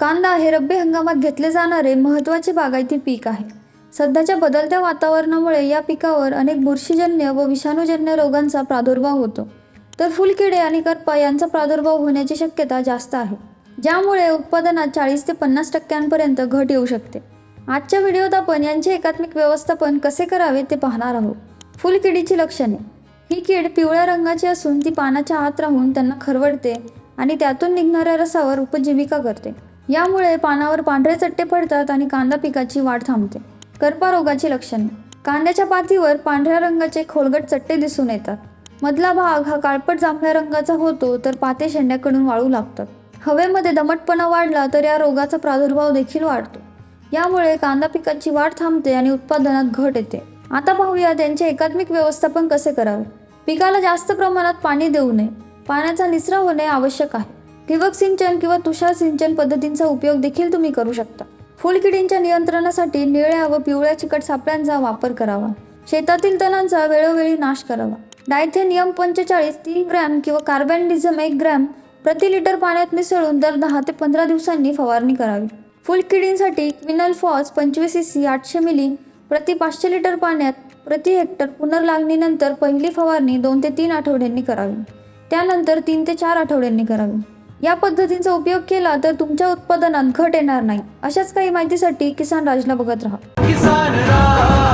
कांदा हे रब्बी हंगामात घेतले जाणारे महत्त्वाचे बागायती पीक आहे. सध्याच्या बदलत्या वातावरणामुळे या पिकावर अनेक बुरशीजन्य व विषाणूजन्य रोगांचा प्रादुर्भाव होतो. तर फुलकिडे आणि करपा यांचा प्रादुर्भाव होण्याची शक्यता जास्त आहे ज्यामुळे उत्पादनात चाळीस ते पन्नास टक्क्यांपर्यंत घट येऊ शकते. आजच्या व्हिडिओत आपण यांचे एकात्मिक व्यवस्थापन कसे करावे ते पाहणार आहोत. फुलकिडीची लक्षणे. ही कीड पिवळ्या रंगाची असून ती पानाच्या आत राहून त्यांना खरवडते आणि त्यातून निघणाऱ्या रसावर उपजीविका करते. यामुळे पानावर पांढरे चट्टे पडतात आणि कांदा पिकाची वाढ थांबते. करपा रोगाची लक्षणे. कांद्याच्या पातीवर पांढऱ्या रंगाचे खोलगट चट्टे दिसून येतात. मधला भाग हा काळपट जांभळ्या रंगाचा होतो तर पाते शेंड्याकडून वाळू लागतात. हवेमध्ये दमटपणा वाढला तर या रोगाचा प्रादुर्भाव देखील वाढतो. यामुळे कांदा पिकाची वाढ थांबते आणि उत्पादनात घट येते. आता पाहूया त्यांचे एकात्मिक व्यवस्थापन कसे करावे. पिकाला जास्त प्रमाणात पाणी देऊ नये. पाण्याचा निचरा होणे आवश्यक आहे. ठिबक सिंचन किंवा तुषार सिंचन पद्धतींचा उपयोग देखील तुम्ही करू शकता. फुलकिडींच्या नियंत्रणासाठी निळ्या व पिवळ्या चिकट सापळ्यांचा वापर करावा. शेतातील तणांचा वेळोवेळी नाश करावा. डायथेनियम पंचेचाळीस तीन ग्रॅम किंवा कार्बॅन्डिझम एक ग्रॅम प्रति लिटर पाण्यात मिसळून दर दहा ते पंधरा दिवसांनी फवारणी करावी. फुलकिडींसाठी क्विनल फॉस पंचवीस सी सी आठशे मिली प्रति पाचशे लिटर पाण्यात प्रति हेक्टर पुनर्लागणीनंतर पहिली फवारणी दोन ते तीन आठवड्यांनी करावी. त्यानंतर तीन ते चार आठवड्यांनी करावी. या पद्धतींचा उपयोग केला तर तुमच्या उत्पादनात घट येणार नाही. अशाच काही माहितीसाठी किसान राजला बघत राहा. किसान राज